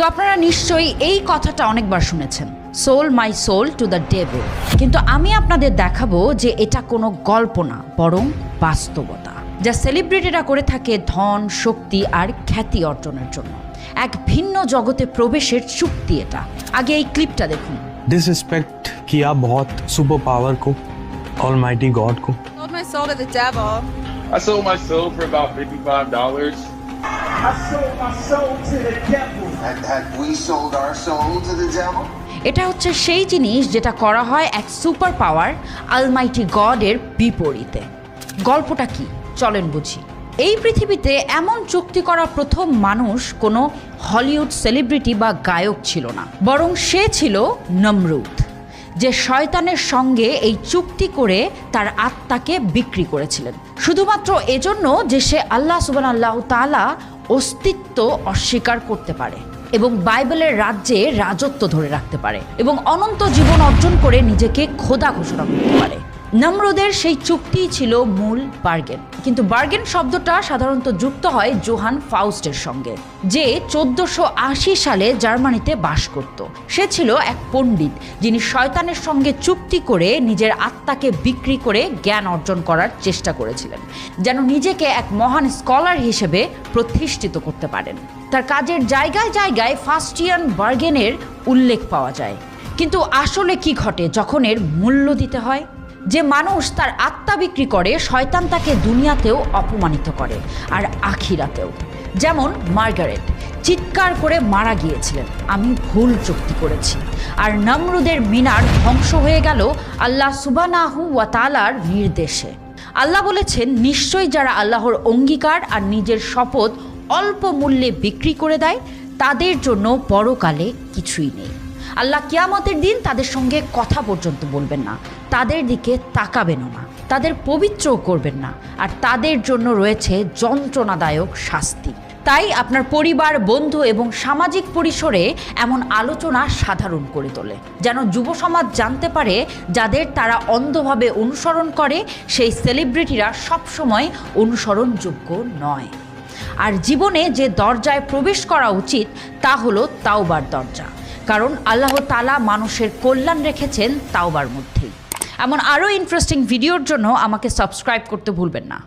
তো আপনারা নিশ্চয়ই এই কথাটা অনেকবার শুনেছেন। Sold my soul to the devil কিন্তু আমি আপনাদের দেখাবো যে এটা কোনো গল্প না বরং বাস্তবতা। যা সেলিব্রিটিরা করে থাকে ধন শক্তি আর খ্যাতি অর্জনের জন্য। এক ভিন্ন জগতে প্রবেশের চুক্তি এটা। আগে এই ক্লিপটা দেখুন। ডিসরেসপেক্ট किया বহুত সুপার পাওয়ার কো almighty god co. Sold my soul to the devil I sold my soul for about 55 dollars এটা হচ্ছে সেই জিনিস যেটা করা হয় এক সুপার পাওয়ার আলমাইটি গডের বিপরীতে। গল্পটা কি? চলেন বুঝি। এই পৃথিবীতে এমন চুক্তি করা প্রথম মানুষ কোনো হলিউড সেলিব্রিটি বা গায়ক ছিল না। বরং সে ছিল নমরুদ যে শয়তানের সঙ্গে এই চুক্তি করে তার আত্মাকে বিক্রি করেছিলেন। শুধুমাত্র এজন্য যে সে আল্লাহ সুবান আল্লাহ তালা অস্তিত্ব অস্বীকার করতে পারে এবং বাইবেলের রাজ্যে রাজত্ব ধরে রাখতে পারে এবং অনন্ত জীবন অর্জন করে নিজেকে খোদা ঘোষণা করতে পারে। নমরুদের সেই চুক্তিই ছিল মূল বার্গেন। কিন্তু বার্গেন শব্দটা সাধারণত যুক্ত হয় জোহান ফাউস্টের সঙ্গে, যে চোদ্দশো সালে জার্মানিতে বাস করত। সে ছিল এক পণ্ডিত, যিনি শয়তানের সঙ্গে চুক্তি করে নিজের আত্মাকে বিক্রি করে জ্ঞান অর্জন করার চেষ্টা করেছিলেন, যেন নিজেকে এক মহান স্কলার হিসেবে প্রতিষ্ঠিত করতে পারেন। তার কাজের জায়গায় জায়গায় ফাস্টিয়ান বার্গেনের উল্লেখ পাওয়া যায়। কিন্তু আসলে কি ঘটে যখন এর মূল্য দিতে হয়? যে মানুষ তার আত্মা বিক্রি করে, শয়তান তাকে দুনিয়াতেও অপমানিত করে আর আখিরাতেও। যেমন মার্গারেট, চিৎকার করে মারা গিয়েছিলেন। আমি ভুল চুক্তি করেছি। আর নমরুদের মিনার ধ্বংস হয়ে গেল আল্লাহ সুবানাহু ওয়াতালার নির্দেশে। আল্লাহ বলেছেন, নিশ্চয়ই যারা আল্লাহর অঙ্গীকার আর নিজের শপথ অল্প মূল্যে বিক্রি করে দেয়, তাদের জন্য পরকালে কিছুই নেই। আল্লাহ কিয়ামতের দিন তাদের সঙ্গে কথা পর্যন্ত বলবেন না। তাদের দিকে তাকাবেনও না। তাদের পবিত্রও করবেন না। আর তাদের জন্য রয়েছে যন্ত্রণাদায়ক শাস্তি। তাই আপনার পরিবার, বন্ধু এবং সামাজিক পরিসরে এমন আলোচনা সাধারণ করে তোলে। যেন যুব সমাজ জানতে পারে যাদের তারা অন্ধভাবে অনুসরণ করে, সেই সেলিব্রিটিরা সবসময় অনুসরণযোগ্য নয়। আর জীবনে যে দরজায় প্রবেশ করা উচিত, তা হলো তাওবার দরজা। কারণ আল্লাহ তালা মানুষের কল্যাণ রেখেছেন তাওবার মধ্যেই। এমন আরও ইন্টারেস্টিং ভিডিওর জন্য আমাকে সাবস্ক্রাইব করতে ভুলবেন না।